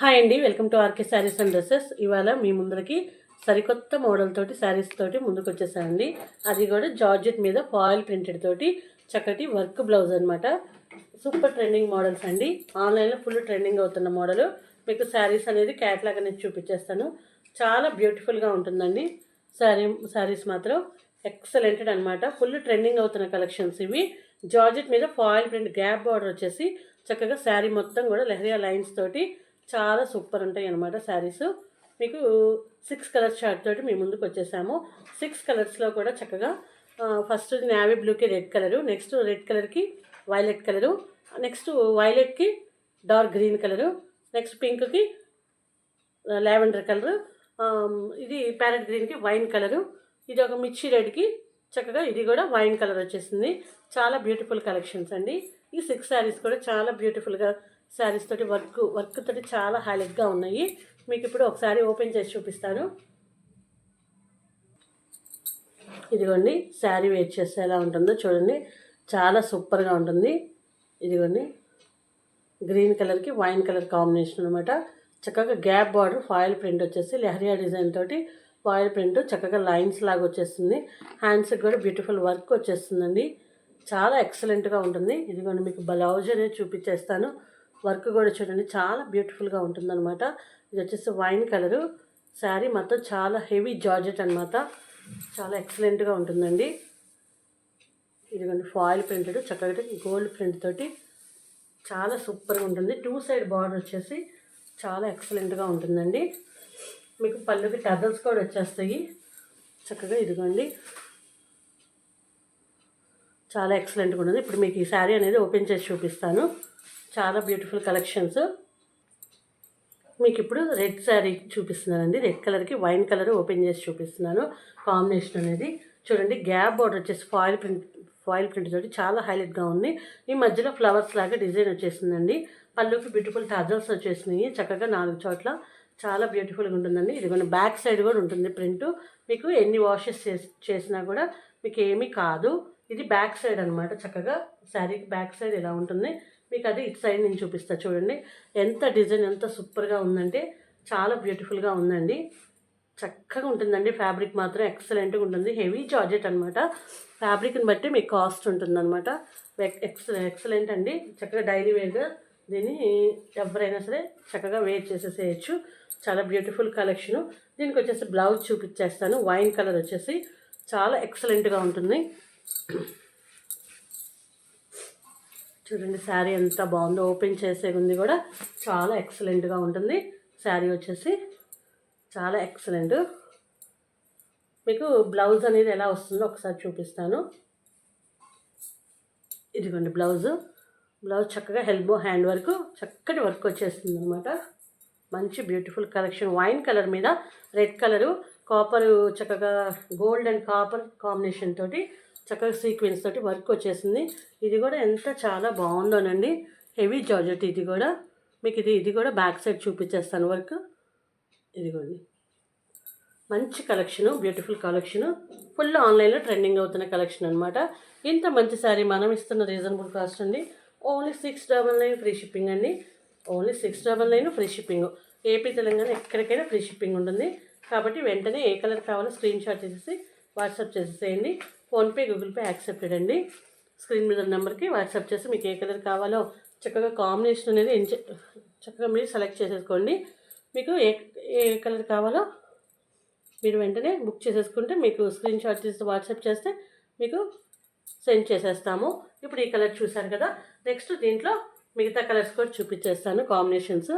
Hi అండి welcome to RK sarees and dresses. ఇవాళ మీ ముందరికి సరికొత్త మోడల్ తోటి శారీస్ తోటి ముందుకు వచ్చేసానండి. అది కూడా జార్జెట్ మీద ఫాయిల్ ప్రింటెడ్ తోటి చక్కటి వర్క్ బ్లౌజ్ అనమాట సూపర్ ట్రెండింగ్ మోడల్స్ అండి. ఆన్లైన్లో ఫుల్ ట్రెండింగ్ అవుతున్న మోడల్ మీకు శారీస్ అనేది క్యాట్లాగ్ అనేది చూపించేస్తాను. చాలా బ్యూటిఫుల్గా ఉంటుందండి. శారీ శారీస్ మాత్రం ఎక్సలెంటెడ్ అనమాట ఫుల్ ట్రెండింగ్ అవుతున్న కలెక్షన్స్ ఇవి. జార్జెట్ మీద ఫాయిల్ ప్రింట్ గ్యాప్ బార్డర్ వచ్చేసి చక్కగా శారీ మొత్తం కూడా లెహరియా లైన్స్ తోటి చాలా సూపర్ ఉంటాయి అనమాట శారీస్. మీకు సిక్స్ కలర్స్ షార్ట్ తోటి మీ ముందుకు వచ్చేసాము. సిక్స్ కలర్స్లో కూడా చక్కగా ఫస్ట్ నావీ బ్లూకి రెడ్ కలరు నెక్స్ట్ రెడ్ కలర్కి వైలెట్ కలరు నెక్స్ట్ వైలెట్కి డార్క్ గ్రీన్ కలరు నెక్స్ట్ పింక్కి లావెండర్ కలరు ఇది ప్యారెట్ గ్రీన్కి వైన్ కలరు ఇది ఒక మిర్చి రెడ్కి చక్కగా ఇది కూడా వైన్ కలర్ వచ్చేసింది. చాలా బ్యూటిఫుల్ కలెక్షన్స్ అండి. ఈ సిక్స్ శారీస్ కూడా చాలా బ్యూటిఫుల్గా శారీస్ తోటి వర్క్ వర్క్ తోటి చాలా హైలైట్గా ఉన్నాయి. మీకు ఇప్పుడు ఒకసారి ఓపెన్ చేసి చూపిస్తాను. ఇదిగోండి శారీ వేట్ చేస్తే ఎలా ఉంటుందో చూడండి. చాలా సూపర్గా ఉంటుంది. ఇదిగోండి గ్రీన్ కలర్కి వైన్ కలర్ కాంబినేషన్ అనమాట చక్కగా గ్యాప్ బార్డర్ ఫాయిల్ ప్రింట్ వచ్చేసి లెహరియా డిజైన్ తోటి ఫాయిల్ ప్రింట్ చక్కగా లైన్స్ లాగా వచ్చేస్తుంది. హ్యాండ్స్కి కూడా బ్యూటిఫుల్ వర్క్ వచ్చేస్తుందండి. చాలా ఎక్సలెంట్గా ఉంటుంది. ఇదిగోండి మీకు బ్లౌజ్ అనేది చూపించేస్తాను. వర్క్ కూడా చూడండి. చాలా బ్యూటిఫుల్గా ఉంటుందన్నమాట. ఇది వచ్చేసి వైన్ కలరు. శారీ మొత్తం చాలా హెవీ జార్జెట్ అనమాట చాలా ఎక్సలెంట్గా ఉంటుందండి. ఇదిగోండి ఫాయిల్ ప్రింటెడ్ చక్కగా గోల్డ్ ప్రింట్ తోటి చాలా సూపర్గా ఉంటుంది. టూ సైడ్ బార్డర్ వచ్చేసి చాలా ఎక్సలెంట్గా ఉంటుందండి. మీకు పళ్ళుకి టజల్స్ కూడా వచ్చేస్తాయి. చక్కగా ఇదిగోండి. చాలా ఎక్సలెంట్గా ఉంటుంది. ఇప్పుడు మీకు ఈ శారీ అనేది ఓపెన్ చేసి చూపిస్తాను. చాలా బ్యూటిఫుల్ కలెక్షన్స్ మీకు ఇప్పుడు రెడ్ శారీ చూపిస్తున్నానండి. రెడ్ కలర్కి వైన్ కలర్ ఓపెన్ చేసి చూపిస్తున్నాను. కాంబినేషన్ అనేది చూడండి గ్యాప్ బార్డర్ వచ్చేసి ఫాయిల్ ప్రింట్ ఫాయిల్ ప్రింట్ తోటి చాలా హైలైట్గా ఉంది. ఈ మధ్యలో ఫ్లవర్స్ లాగా డిజైన్ వచ్చేసిందండి. పళ్ళుకి బ్యూటిఫుల్ టజల్స్ వచ్చేసినాయి. చక్కగా నాలుగు చోట్ల చాలా బ్యూటిఫుల్గా ఉంటుందండి. ఇది బ్యాక్ సైడ్ కూడా ఉంటుంది ప్రింట్ మీకు ఎన్ని వాషెస్ చేసినా కూడా మీకు ఏమీ కాదు. ఇది బ్యాక్ సైడ్ అనమాట చక్కగా శారీకి బ్యాక్ సైడ్ ఇలా ఉంటుంది మీకు అది ఇటు సైడ్ నేను చూపిస్తా. చూడండి. ఎంత డిజైన్ ఎంత సూపర్గా ఉందంటే చాలా బ్యూటిఫుల్గా ఉందండి. చక్కగా ఉంటుందండి. ఫ్యాబ్రిక్ మాత్రం ఎక్సలెంట్గా ఉంటుంది. హెవీ జార్జెట్ అనమాట ఫ్యాబ్రిక్ని బట్టి మీకు కాస్ట్ ఉంటుందన్నమాట. ఎక్స్ ఎక్సలెంట్ అండి. చక్కగా డైలీ వేర్గా దీన్ని ఎవరైనా సరే చక్కగా వేర్ చేసేసేయచ్చు. చాలా బ్యూటిఫుల్ కలెక్షను. దీనికి వచ్చేసి బ్లౌజ్ చూపించేస్తాను వైన్ కలర్ వచ్చేసి చాలా ఎక్సలెంట్గా ఉంటుంది. చూడండి శారీ ఎంత బాగుందో. ఓపెన్ చేసే ఉంది కూడా చాలా ఎక్సలెంట్గా ఉంటుంది. శారీ వచ్చేసి చాలా ఎక్సలెంట్ మీకు బ్లౌజ్ అనేది ఎలా వస్తుందో ఒకసారి చూపిస్తాను. ఇదిగోండి బ్లౌజు బ్లౌజ్ చక్కగా హెల్బో హ్యాండ్ వర్క్ చక్కటి వర్క్ వచ్చేస్తుంది అనమాట మంచి బ్యూటిఫుల్ కలెక్షన్ వైన్ కలర్ మీద రెడ్ కలరు కాపరు చక్కగా గోల్డ్ అండ్ కాపర్ కాంబినేషన్ తోటి చక్కగా సీక్వెన్స్ తోటి వర్క్ వచ్చేసింది. ఇది కూడా ఎంత చాలా బాగుందోనండి. హెవీ జార్జెట్ ఇది కూడా. మీకు ఇది ఇది కూడా బ్యాక్ సైడ్ చూపించేస్తాను వర్క్ ఇదిగోండి. మంచి కలెక్షను బ్యూటిఫుల్ కలెక్షను ఫుల్ ఆన్లైన్లో ట్రెండింగ్ అవుతున్న కలెక్షన్ అనమాట ఇంత మంచి శారీ మనం ఇస్తున్న రీజనబుల్ కాస్ట్ అండి. Only six double nine free shipping అండి. Only six double nine free shipping AP Telangana ఎక్కడికైనా ఫ్రీ షిప్పింగ్ ఉంటుంది. కాబట్టి వెంటనే ఏ కలర్ కావాలో స్క్రీన్ షాట్ చేసేసి వాట్సాప్ చేసేసేయండి. ఫోన్పే గూగుల్ పే యాక్సెప్టెడ్ అండి. స్క్రీన్ మీద నెంబర్కి వాట్సాప్ చేసి మీకు ఏ కలర్ కావాలో చక్కగా కాంబినేషన్ అనేది చక్కగా మీరు సెలెక్ట్ చేసేసుకోండి. మీకు ఏ ఏ కలర్ కావాలో మీరు వెంటనే బుక్ చేసేసుకుంటే మీకు స్క్రీన్ షాట్ తీసి వాట్సాప్ చేస్తే మీకు సెండ్ చేసేస్తాము. ఇప్పుడు ఈ కలర్ చూసారు కదా నెక్స్ట్ దీంట్లో మిగతా కలర్స్ కూడా చూపించేస్తాను కాంబినేషన్స్.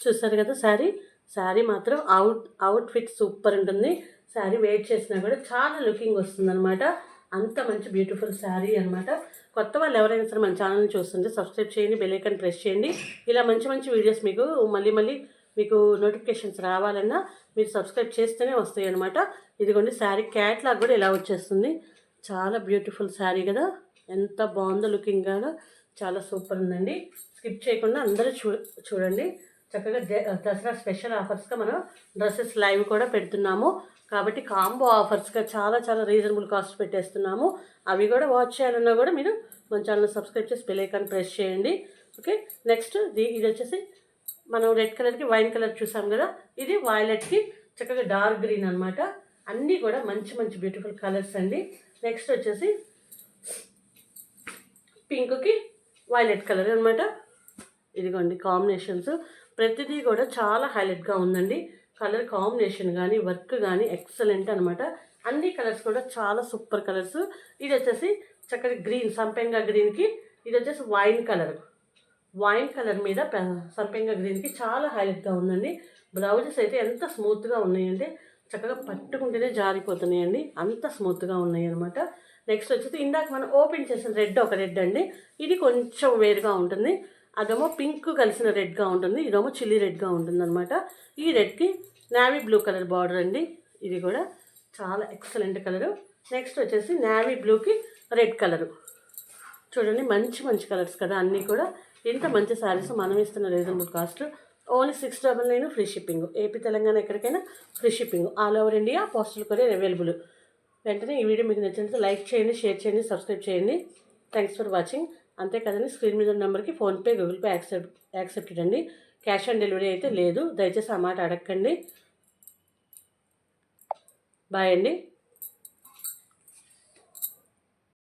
చూసారు కదా శారీ? శారీ మాత్రం అవుట్ అవుట్ ఫిట్ సూపర్ ఉంటుంది. శారీ వెయిట్ చేసినా కూడా చాలా లుకింగ్ వస్తుందనమాట అంత మంచి బ్యూటిఫుల్ శారీ అనమాట కొత్త వాళ్ళు ఎవరైనా సరే మన ఛానల్ని చూస్తుంటే సబ్స్క్రైబ్ చేయండి బెల్లైకన్ ప్రెస్ చేయండి. ఇలా మంచి మంచి వీడియోస్ మీకు మళ్ళీ మళ్ళీ మీకు నోటిఫికేషన్స్ రావాలన్నా మీరు సబ్స్క్రైబ్ చేస్తేనే వస్తాయి అనమాట ఇదిగోండి శారీ క్యాట్లాగ్ కూడా ఇలా వచ్చేస్తుంది. చాలా బ్యూటిఫుల్ శారీ కదా. ఎంత బాగుందో లుకింగ్ కదా చాలా సూపర్ ఉందండి. స్కిప్ చేయకుండా అందరూ చూ చూడండి. చక్కగా దసరా స్పెషల్ ఆఫర్స్గా మనం డ్రెస్సెస్ లైవ్ కూడా పెడుతున్నాము. కాబట్టి కాంబో ఆఫర్స్గా చాలా చాలా రీజనబుల్ కాస్ట్ పెట్టేస్తున్నాము. అవి కూడా వాచ్ చేయాలన్నా కూడా మీరు మన ఛానల్ సబ్స్క్రైబ్ చేసి బెలైకాన్ ప్రెస్ చేయండి. ఓకే? నెక్స్ట్ ఇది వచ్చేసి మనం రెడ్ కలర్కి వైన్ కలర్ చూసాం కదా? ఇది వైలెట్కి చక్కగా డార్క్ గ్రీన్ అనమాట అన్నీ కూడా మంచి మంచి బ్యూటిఫుల్ కలర్స్ అండి. నెక్స్ట్ వచ్చేసి పింక్కి వైలెట్ కలర్ అనమాట ఇదిగోండి కాంబినేషన్స్. ప్రతిదీ కూడా చాలా హైలైట్గా ఉందండి. కలర్ కాంబినేషన్ కానీ వర్క్ కానీ ఎక్సలెంట్ అనమాట అన్ని కలర్స్ కూడా చాలా సూపర్ కలర్స్. ఇది వచ్చేసి చక్కటి గ్రీన్ సంపెంగ గ్రీన్కి. ఇది వచ్చేసి వైన్ కలర్. వైన్ కలర్ మీద సంపెంగ గ్రీన్కి చాలా హైలైట్గా ఉందండి. బ్లౌజెస్ అయితే ఎంత స్మూత్గా ఉన్నాయంటే చక్కగా పట్టుకుంటేనే జారిపోతున్నాయండి. అంత స్మూత్గా ఉన్నాయి అనమాట నెక్స్ట్ వచ్చేసి ఇందాక మనం ఓపెన్ చేసిన రెడ్ ఒక రెడ్ అండి. ఇది కొంచెం వేరుగా ఉంటుంది. అదేమో పింక్ కలిసిన రెడ్గా ఉంటుంది ఇదేమో చిల్లీ రెడ్గా ఉంటుంది అనమాట ఈ రెడ్కి నావీ బ్లూ కలర్ బార్డర్ అండి. ఇది కూడా చాలా ఎక్సలెంట్ కలరు నెక్స్ట్ వచ్చేసి నావీ బ్లూకి రెడ్ కలరు చూడండి మంచి మంచి కలర్స్ కదా అన్నీ కూడా. ఇంత మంచి శారీస్ మనం ఇస్తున్న reasonable cost only six double nine free shipping AP Telangana ఎక్కడికైనా free shipping all over India postal courier available వెంటనే ఈ వీడియో మీకు నచ్చినట్లయితే లైక్ చేయండి షేర్ చేయండి సబ్స్క్రైబ్ చేయండి. థ్యాంక్స్ ఫర్ వాచింగ్ అంతే కదండి స్క్రీన్ మీద ఉన్న నెంబర్కి PhonePe Google Pay accept accepted అండి. క్యాష్ ఆన్ డెలివరీ అయితే లేదు. దయచేసి ఆ మాట అడగండి బాయ్ అండి.